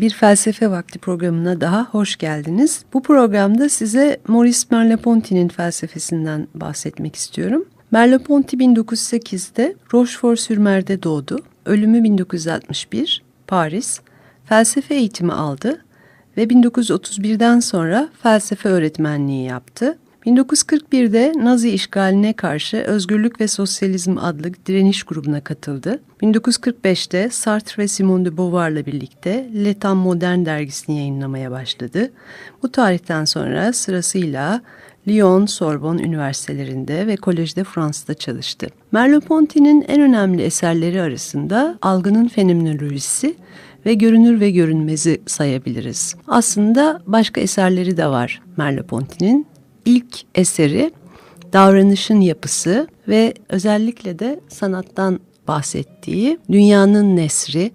bir felsefe vakti programına daha hoş geldiniz. Bu programda size Maurice Merleau-Ponty'nin felsefesinden bahsetmek istiyorum. Merleau-Ponty 1908'de Rochefort-sur-Mer'de doğdu. Ölümü 1961, Paris. Felsefe eğitimi aldı ve 1931'den sonra felsefe öğretmenliği yaptı. 1941'de Nazi işgaline karşı Özgürlük ve Sosyalizm adlı direniş grubuna katıldı. 1945'te Sartre ve Simone de Beauvoir'la birlikte L'Etat Modern dergisini yayınlamaya başladı. Bu tarihten sonra sırasıyla Lyon, Sorbonne üniversitelerinde ve Kolejde Fransa'da çalıştı. Merleau-Ponty'nin en önemli eserleri arasında algının fenomenolojisi ve görünür ve görünmezi sayabiliriz. Aslında başka eserleri de var Merleau-Ponty'nin ilk eseri davranışın yapısı ve özellikle de sanattan bahsettiği dünyanın nesri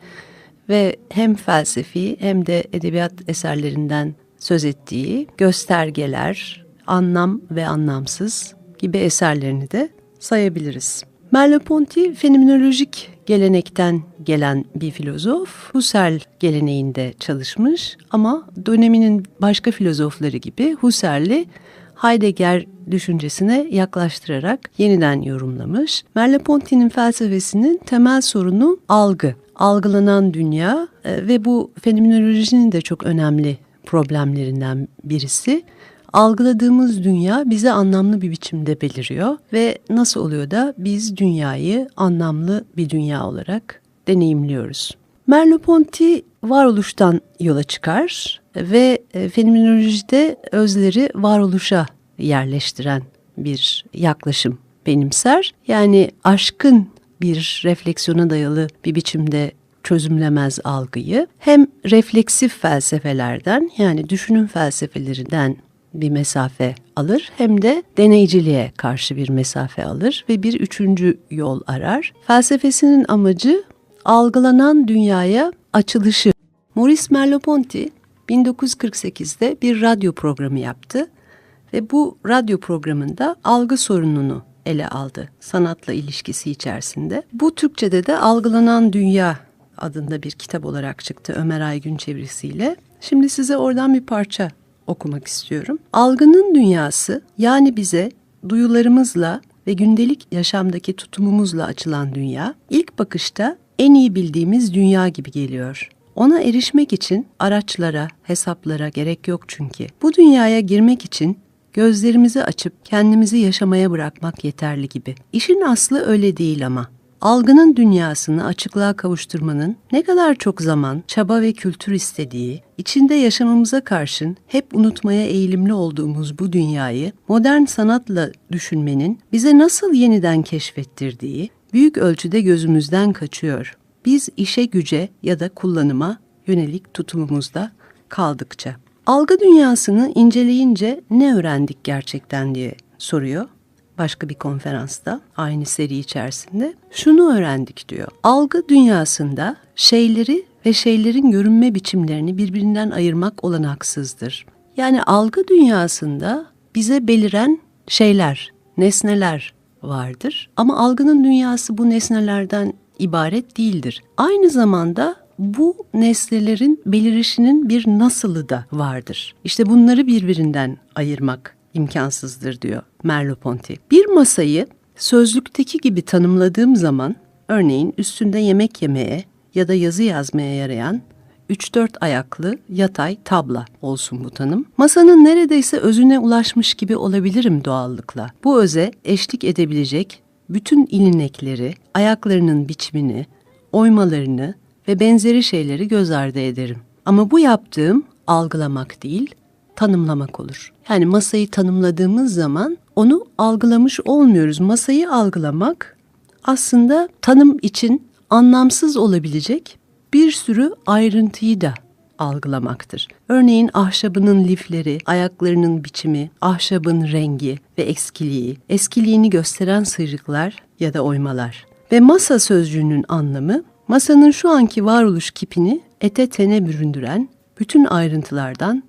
ve hem felsefi hem de edebiyat eserlerinden söz ettiği göstergeler, anlam ve anlamsız gibi eserlerini de sayabiliriz. Merleau-Ponty fenomenolojik gelenekten gelen bir filozof. Husserl geleneğinde çalışmış ama döneminin başka filozofları gibi Husserl'i Heidegger düşüncesine yaklaştırarak yeniden yorumlamış. Merleau-Ponty'nin felsefesinin temel sorunu algı. Algılanan dünya e, ve bu fenomenolojinin de çok önemli problemlerinden birisi. Algıladığımız dünya bize anlamlı bir biçimde beliriyor ve nasıl oluyor da biz dünyayı anlamlı bir dünya olarak deneyimliyoruz. Merleau-Ponty varoluştan yola çıkar ve e, fenomenolojide özleri varoluşa yerleştiren bir yaklaşım benimser. Yani aşkın bir refleksiyona dayalı bir biçimde çözümlemez algıyı. Hem refleksif felsefelerden yani düşünün felsefelerinden bir mesafe alır hem de deneyciliğe karşı bir mesafe alır ve bir üçüncü yol arar. Felsefesinin amacı algılanan dünyaya açılışı. Maurice Merleau-Ponty 1948'de bir radyo programı yaptı ve bu radyo programında algı sorununu ele aldı sanatla ilişkisi içerisinde. Bu Türkçe'de de Algılanan Dünya adında bir kitap olarak çıktı Ömer Aygün çevirisiyle. Şimdi size oradan bir parça okumak istiyorum. Algının dünyası yani bize duyularımızla ve gündelik yaşamdaki tutumumuzla açılan dünya ilk bakışta en iyi bildiğimiz dünya gibi geliyor. Ona erişmek için araçlara, hesaplara gerek yok çünkü. Bu dünyaya girmek için gözlerimizi açıp kendimizi yaşamaya bırakmak yeterli gibi. İşin aslı öyle değil ama. Algının dünyasını açıklığa kavuşturmanın ne kadar çok zaman, çaba ve kültür istediği, içinde yaşamamıza karşın hep unutmaya eğilimli olduğumuz bu dünyayı modern sanatla düşünmenin bize nasıl yeniden keşfettirdiği büyük ölçüde gözümüzden kaçıyor. Biz işe güce ya da kullanıma yönelik tutumumuzda kaldıkça. Algı dünyasını inceleyince ne öğrendik gerçekten diye soruyor başka bir konferansta aynı seri içerisinde şunu öğrendik diyor. Algı dünyasında şeyleri ve şeylerin görünme biçimlerini birbirinden ayırmak olanaksızdır. Yani algı dünyasında bize beliren şeyler, nesneler vardır ama algının dünyası bu nesnelerden ibaret değildir. Aynı zamanda bu nesnelerin belirişinin bir nasılı da vardır. İşte bunları birbirinden ayırmak imkansızdır diyor Merleau-Ponty. Bir masayı sözlükteki gibi tanımladığım zaman örneğin üstünde yemek yemeye ya da yazı yazmaya yarayan 3-4 ayaklı yatay tabla olsun bu tanım. Masanın neredeyse özüne ulaşmış gibi olabilirim doğallıkla. Bu öze eşlik edebilecek bütün ilinekleri, ayaklarının biçimini, oymalarını ve benzeri şeyleri göz ardı ederim. Ama bu yaptığım algılamak değil, tanımlamak olur. Yani masayı tanımladığımız zaman onu algılamış olmuyoruz. Masayı algılamak aslında tanım için anlamsız olabilecek bir sürü ayrıntıyı da algılamaktır. Örneğin ahşabının lifleri, ayaklarının biçimi, ahşabın rengi ve eskiliği, eskiliğini gösteren sıyrıklar ya da oymalar. Ve masa sözcüğünün anlamı, masanın şu anki varoluş kipini ete tene büründüren bütün ayrıntılardan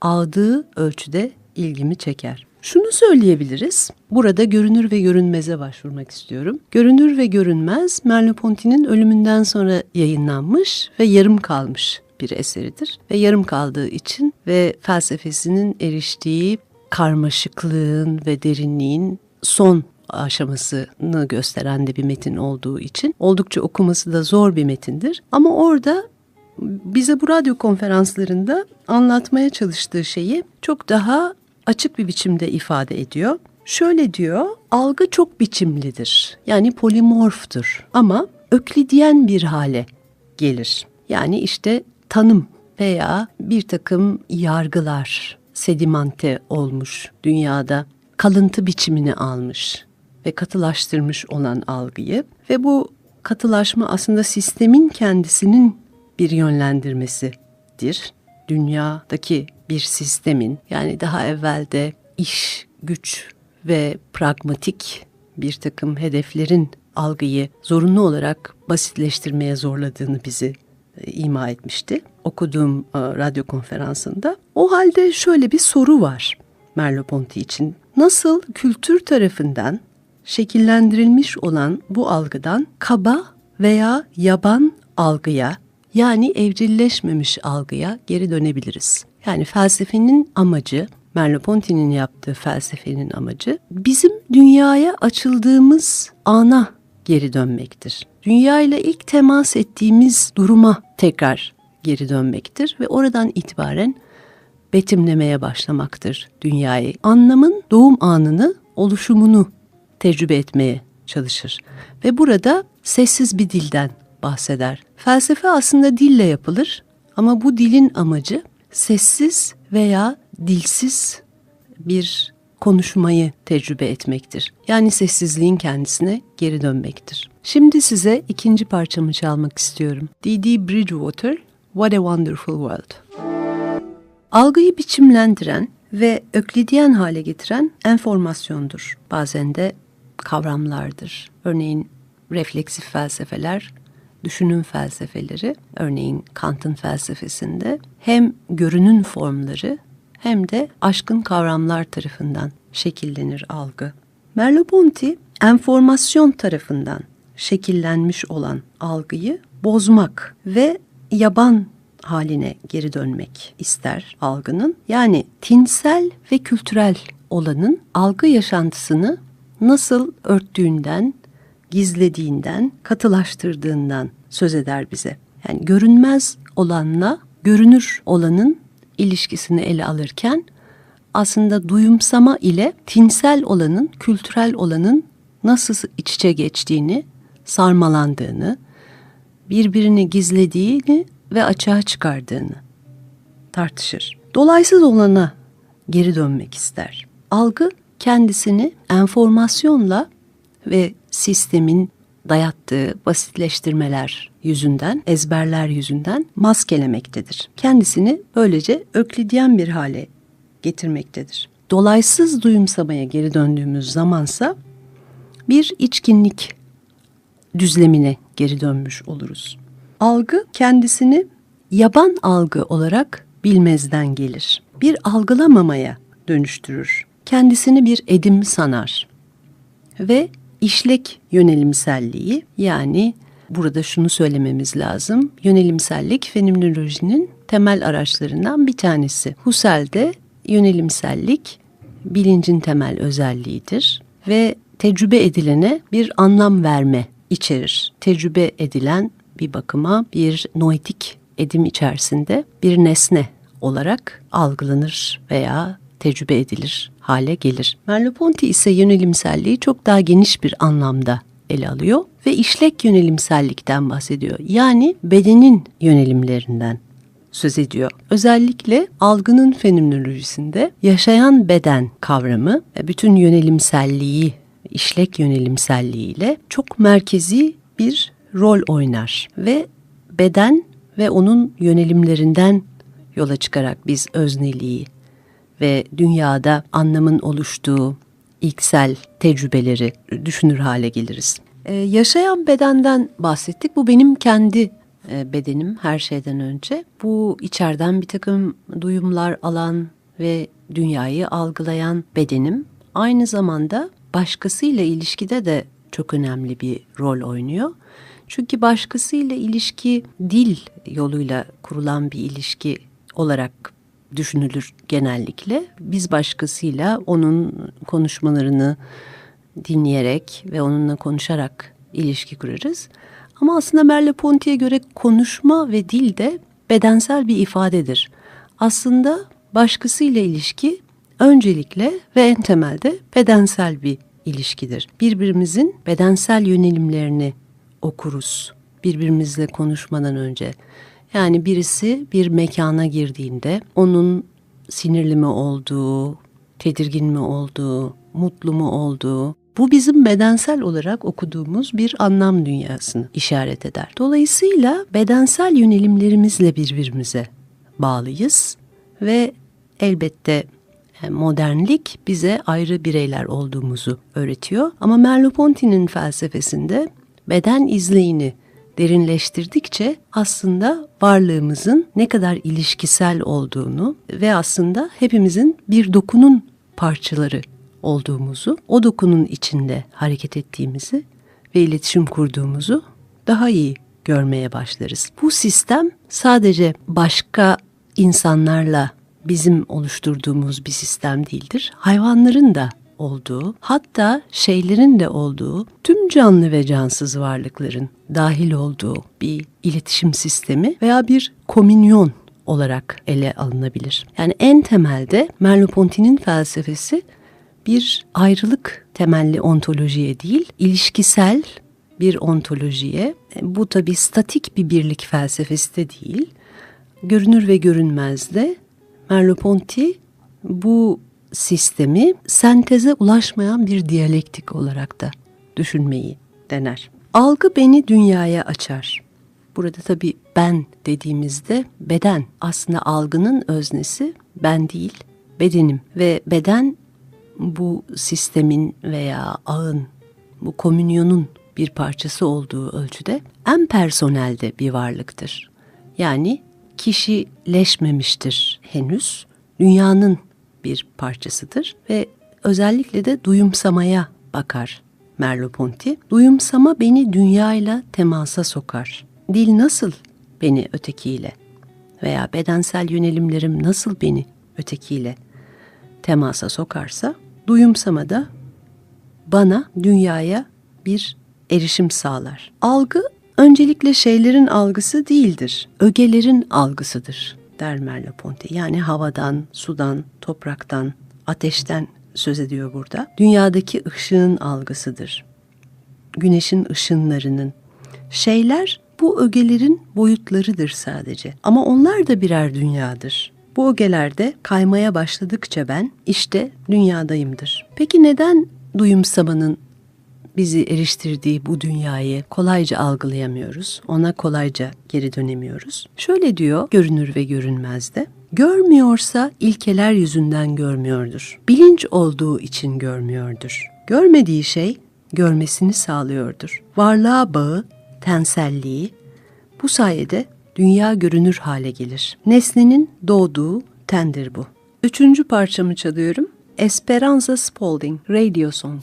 aldığı ölçüde ilgimi çeker. Şunu söyleyebiliriz. Burada görünür ve görünmeze başvurmak istiyorum. Görünür ve görünmez Merleau-Ponty'nin ölümünden sonra yayınlanmış ve yarım kalmış bir eseridir ve yarım kaldığı için ve felsefesinin eriştiği karmaşıklığın ve derinliğin son aşamasını gösteren de bir metin olduğu için oldukça okuması da zor bir metindir. Ama orada bize bu radyo konferanslarında anlatmaya çalıştığı şeyi çok daha açık bir biçimde ifade ediyor. Şöyle diyor, algı çok biçimlidir. Yani polimorftur ama öklidyen bir hale gelir. Yani işte tanım veya bir takım yargılar sedimante olmuş dünyada kalıntı biçimini almış ve katılaştırmış olan algıyı ve bu katılaşma aslında sistemin kendisinin bir yönlendirmesidir. Dünyadaki bir sistemin yani daha evvelde iş, güç ve pragmatik bir takım hedeflerin algıyı zorunlu olarak basitleştirmeye zorladığını bizi e, ima etmişti. Okuduğum e, radyo konferansında. O halde şöyle bir soru var Merleau-Ponty için. Nasıl kültür tarafından şekillendirilmiş olan bu algıdan kaba veya yaban algıya yani evcilleşmemiş algıya geri dönebiliriz. Yani felsefenin amacı Merleau-Ponty'nin yaptığı felsefenin amacı bizim dünyaya açıldığımız ana geri dönmektir. Dünya ile ilk temas ettiğimiz duruma tekrar geri dönmektir ve oradan itibaren betimlemeye başlamaktır dünyayı. Anlamın doğum anını, oluşumunu tecrübe etmeye çalışır. Ve burada sessiz bir dilden bahseder. Felsefe aslında dille yapılır ama bu dilin amacı sessiz veya dilsiz bir konuşmayı tecrübe etmektir. Yani sessizliğin kendisine geri dönmektir. Şimdi size ikinci parçamı çalmak istiyorum. D.D. Bridgewater, What a Wonderful World. Algıyı biçimlendiren ve öklidyen hale getiren enformasyondur. Bazen de kavramlardır. Örneğin refleksif felsefeler, düşünün felsefeleri, örneğin Kant'ın felsefesinde hem görünün formları hem de aşkın kavramlar tarafından şekillenir algı. Merleau-Ponty enformasyon tarafından şekillenmiş olan algıyı bozmak ve yaban haline geri dönmek ister algının. Yani tinsel ve kültürel olanın algı yaşantısını nasıl örttüğünden, gizlediğinden, katılaştırdığından söz eder bize. Yani görünmez olanla görünür olanın ilişkisini ele alırken aslında duyumsama ile tinsel olanın, kültürel olanın nasıl iç içe geçtiğini, sarmalandığını, birbirini gizlediğini ve açığa çıkardığını tartışır. Dolaysız olana geri dönmek ister. Algı kendisini enformasyonla ve sistemin dayattığı basitleştirmeler yüzünden, ezberler yüzünden maskelemektedir. Kendisini böylece öklidyen bir hale getirmektedir. Dolaysız duyumsamaya geri döndüğümüz zamansa bir içkinlik düzlemine geri dönmüş oluruz. Algı kendisini yaban algı olarak bilmezden gelir. Bir algılamamaya dönüştürür. Kendisini bir edim sanar ve işlek yönelimselliği yani burada şunu söylememiz lazım. Yönelimsellik fenomenolojinin temel araçlarından bir tanesi. Husserl'de yönelimsellik bilincin temel özelliğidir ve tecrübe edilene bir anlam verme içerir. Tecrübe edilen bir bakıma bir noetik edim içerisinde bir nesne olarak algılanır veya tecrübe edilir hale gelir. Merleau-Ponty ise yönelimselliği çok daha geniş bir anlamda ele alıyor ve işlek yönelimsellikten bahsediyor. Yani bedenin yönelimlerinden söz ediyor. Özellikle algının fenomenolojisinde yaşayan beden kavramı bütün yönelimselliği, işlek yönelimselliğiyle çok merkezi bir rol oynar ve beden ve onun yönelimlerinden yola çıkarak biz özneliği ve dünyada anlamın oluştuğu ilksel tecrübeleri düşünür hale geliriz. Ee, yaşayan bedenden bahsettik. Bu benim kendi e, bedenim her şeyden önce. Bu içeriden bir takım duyumlar alan ve dünyayı algılayan bedenim. Aynı zamanda başkasıyla ilişkide de çok önemli bir rol oynuyor. Çünkü başkasıyla ilişki dil yoluyla kurulan bir ilişki olarak düşünülür genellikle. Biz başkasıyla onun konuşmalarını dinleyerek ve onunla konuşarak ilişki kurarız. Ama aslında Merleau-Ponty'ye göre konuşma ve dil de bedensel bir ifadedir. Aslında başkasıyla ilişki öncelikle ve en temelde bedensel bir ilişkidir. Birbirimizin bedensel yönelimlerini okuruz birbirimizle konuşmadan önce. Yani birisi bir mekana girdiğinde onun sinirli mi olduğu, tedirgin mi olduğu, mutlu mu olduğu, bu bizim bedensel olarak okuduğumuz bir anlam dünyasını işaret eder. Dolayısıyla bedensel yönelimlerimizle birbirimize bağlıyız ve elbette e, modernlik bize ayrı bireyler olduğumuzu öğretiyor. Ama Merleau-Ponty'nin felsefesinde beden izleyini derinleştirdikçe aslında varlığımızın ne kadar ilişkisel olduğunu ve aslında hepimizin bir dokunun parçaları olduğumuzu, o dokunun içinde hareket ettiğimizi ve iletişim kurduğumuzu daha iyi görmeye başlarız. Bu sistem sadece başka insanlarla bizim oluşturduğumuz bir sistem değildir. Hayvanların da olduğu, hatta şeylerin de olduğu, tüm canlı ve cansız varlıkların dahil olduğu bir iletişim sistemi veya bir komünyon olarak ele alınabilir. Yani en temelde Merleau-Ponty'nin felsefesi bir ayrılık temelli ontolojiye değil, ilişkisel bir ontolojiye. Bu tabi statik bir birlik felsefesi de değil. Görünür ve görünmezde Merleau-Ponty bu sistemi senteze ulaşmayan bir diyalektik olarak da düşünmeyi dener. Algı beni dünyaya açar. Burada tabii ben dediğimizde beden aslında algının öznesi ben değil bedenim ve beden bu sistemin veya ağın bu komünyonun bir parçası olduğu ölçüde en personelde bir varlıktır. Yani kişileşmemiştir henüz. Dünyanın bir parçasıdır ve özellikle de duyumsamaya bakar Merleau-Ponty. Duyumsama beni dünyayla temasa sokar. Dil nasıl beni ötekiyle veya bedensel yönelimlerim nasıl beni ötekiyle temasa sokarsa duyumsama da bana dünyaya bir erişim sağlar. Algı öncelikle şeylerin algısı değildir, ögelerin algısıdır der Merleau-Ponty. Yani havadan, sudan, topraktan, ateşten söz ediyor burada. Dünyadaki ışığın algısıdır. Güneşin ışınlarının. Şeyler bu ögelerin boyutlarıdır sadece. Ama onlar da birer dünyadır. Bu ögelerde kaymaya başladıkça ben işte dünyadayımdır. Peki neden duyumsamanın bizi eriştirdiği bu dünyayı kolayca algılayamıyoruz. Ona kolayca geri dönemiyoruz. Şöyle diyor görünür ve görünmezde. Görmüyorsa ilkeler yüzünden görmüyordur. Bilinç olduğu için görmüyordur. Görmediği şey görmesini sağlıyordur. Varlığa bağı, tenselliği bu sayede dünya görünür hale gelir. Nesnenin doğduğu tendir bu. Üçüncü parçamı çalıyorum. Esperanza Spalding, Radio Song.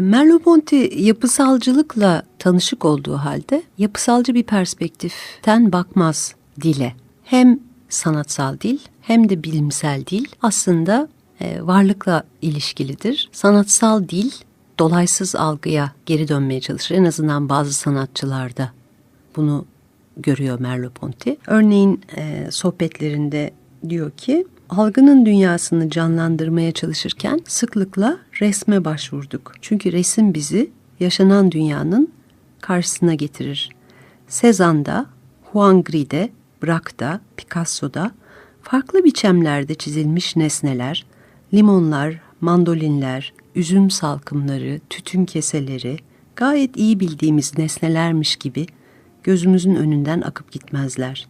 Merleau-Ponty yapısalcılıkla tanışık olduğu halde yapısalcı bir perspektiften bakmaz dile. Hem sanatsal dil hem de bilimsel dil aslında e, varlıkla ilişkilidir. Sanatsal dil dolaysız algıya geri dönmeye çalışır. En azından bazı sanatçılarda bunu görüyor Merleau-Ponty. Örneğin e, sohbetlerinde diyor ki algının dünyasını canlandırmaya çalışırken sıklıkla resme başvurduk. Çünkü resim bizi yaşanan dünyanın karşısına getirir. Cézanne'da, Juan Gris'de, Braque'da, Picasso'da farklı biçemlerde çizilmiş nesneler, limonlar, mandolinler, üzüm salkımları, tütün keseleri gayet iyi bildiğimiz nesnelermiş gibi gözümüzün önünden akıp gitmezler.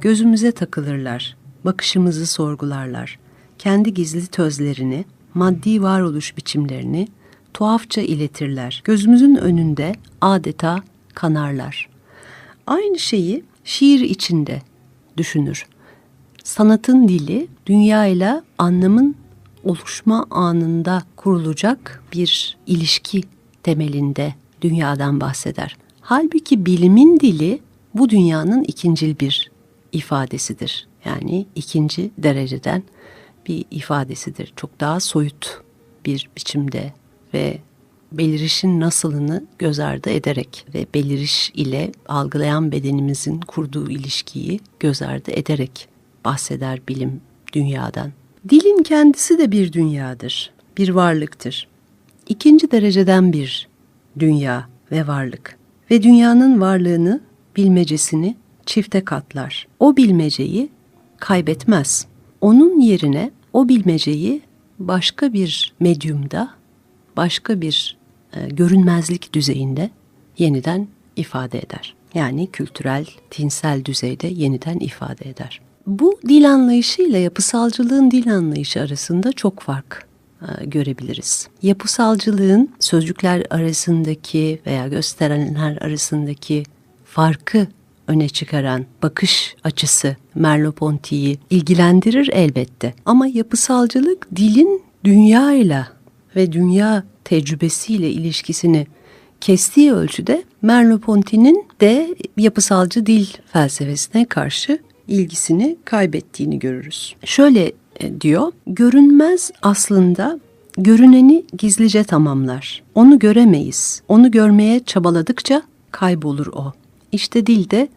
Gözümüze takılırlar, bakışımızı sorgularlar. Kendi gizli tözlerini, maddi varoluş biçimlerini tuhafça iletirler. Gözümüzün önünde adeta kanarlar. Aynı şeyi şiir içinde düşünür. Sanatın dili dünyayla anlamın oluşma anında kurulacak bir ilişki temelinde dünyadan bahseder. Halbuki bilimin dili bu dünyanın ikincil bir ifadesidir. Yani ikinci dereceden bir ifadesidir. Çok daha soyut bir biçimde ve belirişin nasılını göz ardı ederek ve beliriş ile algılayan bedenimizin kurduğu ilişkiyi göz ardı ederek bahseder bilim dünyadan. Dilin kendisi de bir dünyadır, bir varlıktır. İkinci dereceden bir dünya ve varlık ve dünyanın varlığını, bilmecesini çifte katlar. O bilmeceyi kaybetmez. Onun yerine o bilmeceyi başka bir medyumda, başka bir e, görünmezlik düzeyinde yeniden ifade eder. Yani kültürel, tinsel düzeyde yeniden ifade eder. Bu dil anlayışıyla yapısalcılığın dil anlayışı arasında çok fark e, görebiliriz. Yapısalcılığın sözcükler arasındaki veya gösterenler arasındaki farkı öne çıkaran bakış açısı Merleau-Ponty'yi ilgilendirir elbette. Ama yapısalcılık dilin dünyayla ve dünya tecrübesiyle ilişkisini kestiği ölçüde Merleau-Ponty'nin de yapısalcı dil felsefesine karşı ilgisini kaybettiğini görürüz. Şöyle e, diyor, görünmez aslında görüneni gizlice tamamlar. Onu göremeyiz. Onu görmeye çabaladıkça kaybolur o. İşte dilde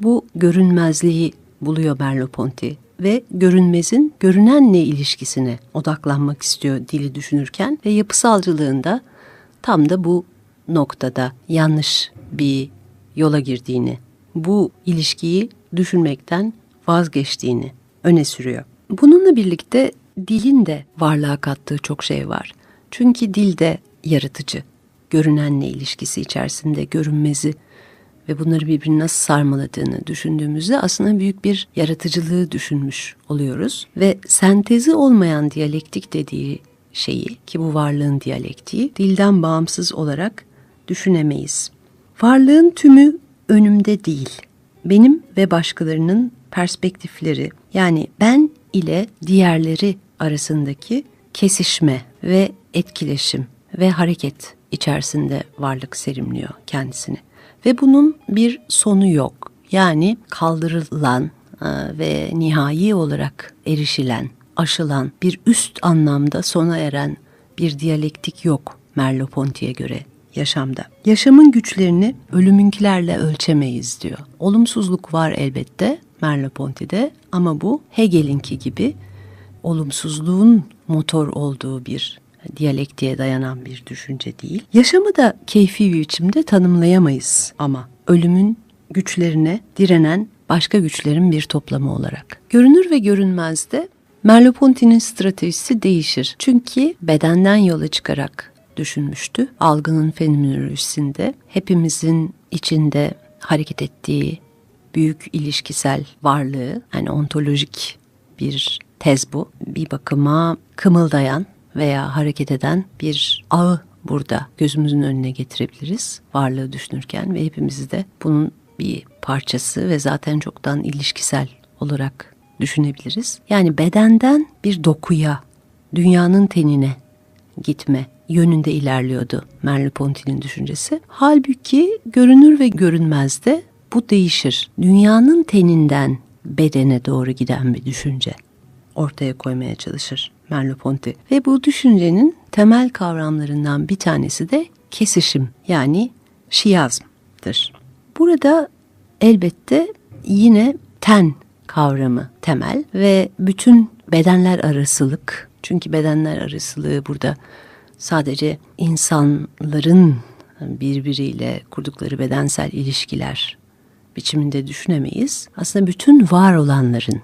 bu görünmezliği buluyor Merleau-Ponty ve görünmezin görünenle ilişkisine odaklanmak istiyor dili düşünürken ve yapısalcılığında tam da bu noktada yanlış bir yola girdiğini, bu ilişkiyi düşünmekten vazgeçtiğini öne sürüyor. Bununla birlikte dilin de varlığa kattığı çok şey var. Çünkü dil de yaratıcı. Görünenle ilişkisi içerisinde görünmezi ve bunları birbirine nasıl sarmaladığını düşündüğümüzde aslında büyük bir yaratıcılığı düşünmüş oluyoruz. Ve sentezi olmayan diyalektik dediği şeyi ki bu varlığın diyalektiği dilden bağımsız olarak düşünemeyiz. Varlığın tümü önümde değil. Benim ve başkalarının perspektifleri yani ben ile diğerleri arasındaki kesişme ve etkileşim ve hareket içerisinde varlık serimliyor kendisini. Ve bunun bir sonu yok. Yani kaldırılan e, ve nihai olarak erişilen, aşılan bir üst anlamda sona eren bir diyalektik yok Merleau-Ponty'ye göre yaşamda. Yaşamın güçlerini ölümünkilerle ölçemeyiz diyor. Olumsuzluk var elbette Merleau-Ponty'de ama bu Hegel'inki gibi olumsuzluğun motor olduğu bir diyalektiğe dayanan bir düşünce değil. Yaşamı da keyfi bir biçimde tanımlayamayız ama ölümün güçlerine direnen başka güçlerin bir toplamı olarak. Görünür ve görünmezde Merleau-Ponty'nin stratejisi değişir. Çünkü bedenden yola çıkarak düşünmüştü. Algının fenomenolojisinde hepimizin içinde hareket ettiği büyük ilişkisel varlığı, yani ontolojik bir tez bu. Bir bakıma kımıldayan veya hareket eden bir ağı burada gözümüzün önüne getirebiliriz varlığı düşünürken ve hepimizi de bunun bir parçası ve zaten çoktan ilişkisel olarak düşünebiliriz. Yani bedenden bir dokuya, dünyanın tenine gitme yönünde ilerliyordu Merleau-Ponty'nin düşüncesi. Halbuki görünür ve görünmezde bu değişir. Dünyanın teninden bedene doğru giden bir düşünce ortaya koymaya çalışır Merleau-Ponty. Ve bu düşüncenin temel kavramlarından bir tanesi de kesişim yani şiazmdır. Burada elbette yine ten kavramı temel ve bütün bedenler arasılık çünkü bedenler arasılığı burada sadece insanların birbiriyle kurdukları bedensel ilişkiler biçiminde düşünemeyiz. Aslında bütün var olanların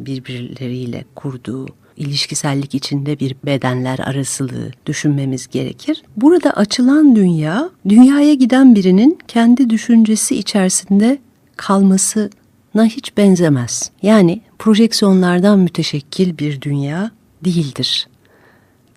birbirleriyle kurduğu ilişkisellik içinde bir bedenler arasılığı düşünmemiz gerekir. Burada açılan dünya, dünyaya giden birinin kendi düşüncesi içerisinde kalmasına hiç benzemez. Yani projeksiyonlardan müteşekkil bir dünya değildir.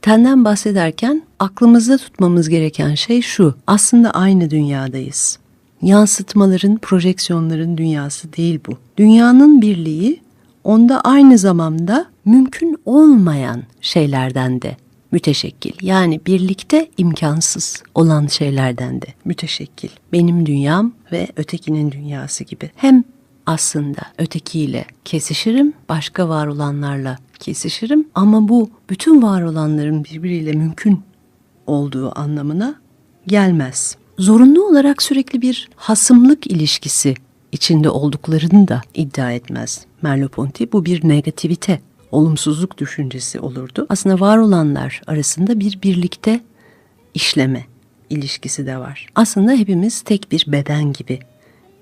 Tenden bahsederken aklımızda tutmamız gereken şey şu. Aslında aynı dünyadayız. Yansıtmaların, projeksiyonların dünyası değil bu. Dünyanın birliği onda aynı zamanda mümkün olmayan şeylerden de müteşekkil. Yani birlikte imkansız olan şeylerden de müteşekkil. Benim dünyam ve ötekinin dünyası gibi. Hem aslında ötekiyle kesişirim, başka var olanlarla kesişirim ama bu bütün var olanların birbiriyle mümkün olduğu anlamına gelmez. Zorunlu olarak sürekli bir hasımlık ilişkisi içinde olduklarını da iddia etmez Merleau-Ponty. Bu bir negativite, olumsuzluk düşüncesi olurdu. Aslında var olanlar arasında bir birlikte işleme ilişkisi de var. Aslında hepimiz tek bir beden gibi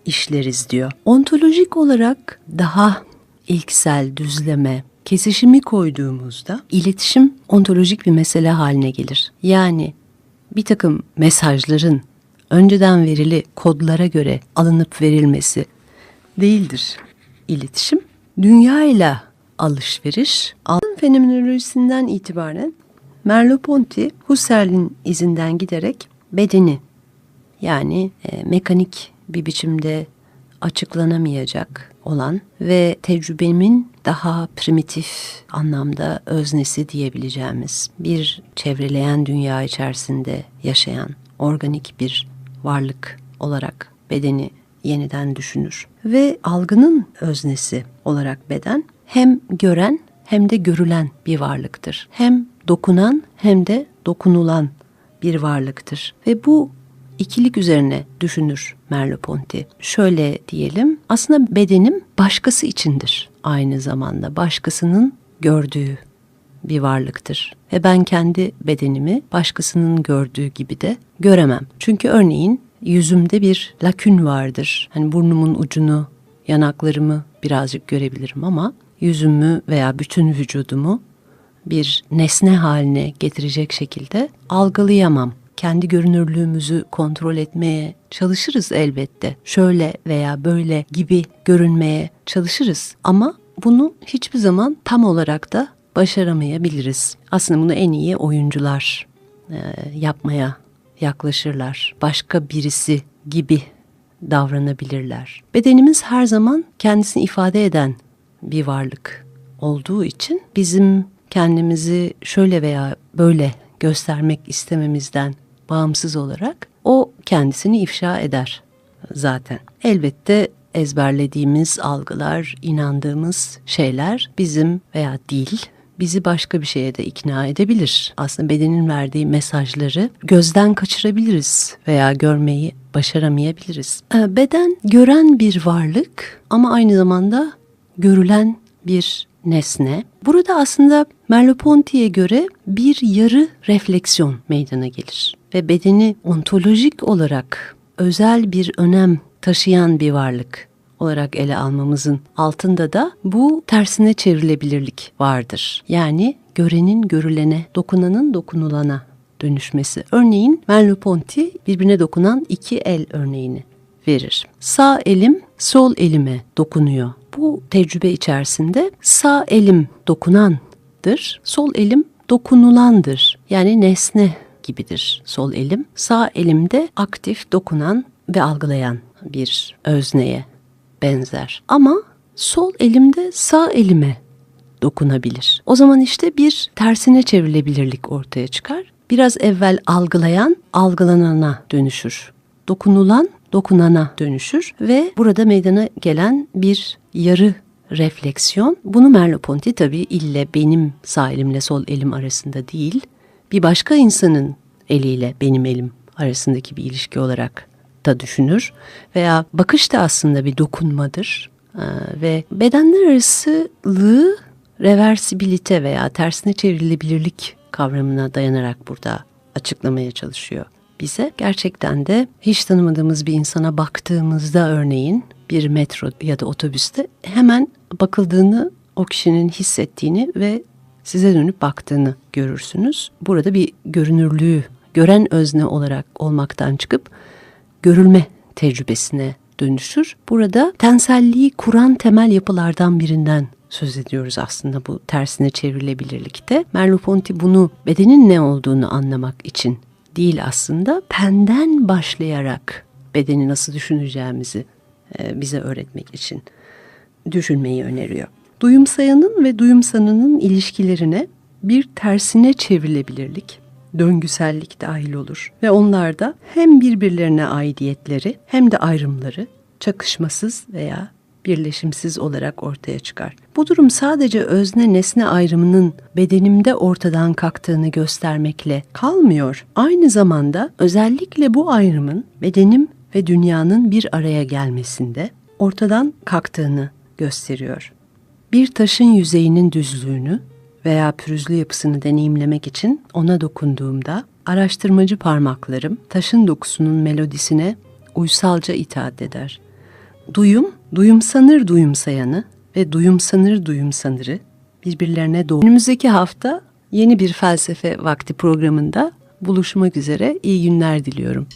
işleriz diyor. Ontolojik olarak daha ilksel düzleme, kesişimi koyduğumuzda iletişim ontolojik bir mesele haline gelir. Yani bir takım mesajların önceden verili kodlara göre alınıp verilmesi değildir iletişim. Dünya ile alışveriş, altın fenomenolojisinden itibaren Merleau-Ponty Husserl'in izinden giderek bedeni yani e, mekanik bir biçimde açıklanamayacak olan ve tecrübemin daha primitif anlamda öznesi diyebileceğimiz bir çevreleyen dünya içerisinde yaşayan organik bir varlık olarak bedeni yeniden düşünür. Ve algının öznesi olarak beden hem gören hem de görülen bir varlıktır. Hem dokunan hem de dokunulan bir varlıktır. Ve bu ikilik üzerine düşünür Merleau-Ponty. Şöyle diyelim, aslında bedenim başkası içindir aynı zamanda. Başkasının gördüğü bir varlıktır. Ve ben kendi bedenimi başkasının gördüğü gibi de göremem. Çünkü örneğin yüzümde bir lakün vardır. Hani burnumun ucunu, yanaklarımı birazcık görebilirim ama yüzümü veya bütün vücudumu bir nesne haline getirecek şekilde algılayamam. Kendi görünürlüğümüzü kontrol etmeye çalışırız elbette. Şöyle veya böyle gibi görünmeye çalışırız ama bunu hiçbir zaman tam olarak da başaramayabiliriz. Aslında bunu en iyi oyuncular e, yapmaya yaklaşırlar. Başka birisi gibi davranabilirler. Bedenimiz her zaman kendisini ifade eden bir varlık olduğu için bizim kendimizi şöyle veya böyle göstermek istememizden bağımsız olarak o kendisini ifşa eder zaten. Elbette ezberlediğimiz algılar, inandığımız şeyler bizim veya değil bizi başka bir şeye de ikna edebilir. Aslında bedenin verdiği mesajları gözden kaçırabiliriz veya görmeyi başaramayabiliriz. Ee, beden gören bir varlık ama aynı zamanda görülen bir nesne. Burada aslında Merleau-Ponty'ye göre bir yarı refleksiyon meydana gelir ve bedeni ontolojik olarak özel bir önem taşıyan bir varlık olarak ele almamızın altında da bu tersine çevrilebilirlik vardır. Yani görenin görülene, dokunanın dokunulana dönüşmesi. Örneğin Merleau-Ponty birbirine dokunan iki el örneğini verir. Sağ elim sol elime dokunuyor. Bu tecrübe içerisinde sağ elim dokunandır, sol elim dokunulandır. Yani nesne gibidir sol elim. Sağ elimde aktif dokunan ve algılayan bir özneye benzer. Ama sol elimde sağ elime dokunabilir. O zaman işte bir tersine çevrilebilirlik ortaya çıkar. Biraz evvel algılayan algılanana dönüşür. Dokunulan dokunana dönüşür ve burada meydana gelen bir yarı refleksiyon. Bunu Merleau-Ponty tabii ille benim sağ elimle sol elim arasında değil, bir başka insanın eliyle benim elim arasındaki bir ilişki olarak da düşünür veya bakış da aslında bir dokunmadır ee, ve bedenler arasılığı reversibilite veya tersine çevrilebilirlik kavramına dayanarak burada açıklamaya çalışıyor bize. Gerçekten de hiç tanımadığımız bir insana baktığımızda örneğin bir metro ya da otobüste hemen bakıldığını, o kişinin hissettiğini ve size dönüp baktığını görürsünüz. Burada bir görünürlüğü gören özne olarak olmaktan çıkıp görülme tecrübesine dönüşür. Burada tenselliği kuran temel yapılardan birinden söz ediyoruz aslında bu tersine çevrilebilirlikte. Merleau-Ponty bunu bedenin ne olduğunu anlamak için değil aslında penden başlayarak bedeni nasıl düşüneceğimizi e, bize öğretmek için düşünmeyi öneriyor. Duyumsayanın ve duyumsanının ilişkilerine bir tersine çevrilebilirlik, döngüsellik dahil olur ve onlarda hem birbirlerine aidiyetleri hem de ayrımları çakışmasız veya birleşimsiz olarak ortaya çıkar. Bu durum sadece özne nesne ayrımının bedenimde ortadan kalktığını göstermekle kalmıyor. Aynı zamanda özellikle bu ayrımın bedenim ve dünyanın bir araya gelmesinde ortadan kalktığını gösteriyor. Bir taşın yüzeyinin düzlüğünü veya pürüzlü yapısını deneyimlemek için ona dokunduğumda araştırmacı parmaklarım taşın dokusunun melodisine uysalca itaat eder. Duyum, duyumsanır duyumsayanı ve duyumsanır duyumsanırı birbirlerine doğru. Önümüzdeki hafta yeni bir felsefe vakti programında buluşmak üzere iyi günler diliyorum.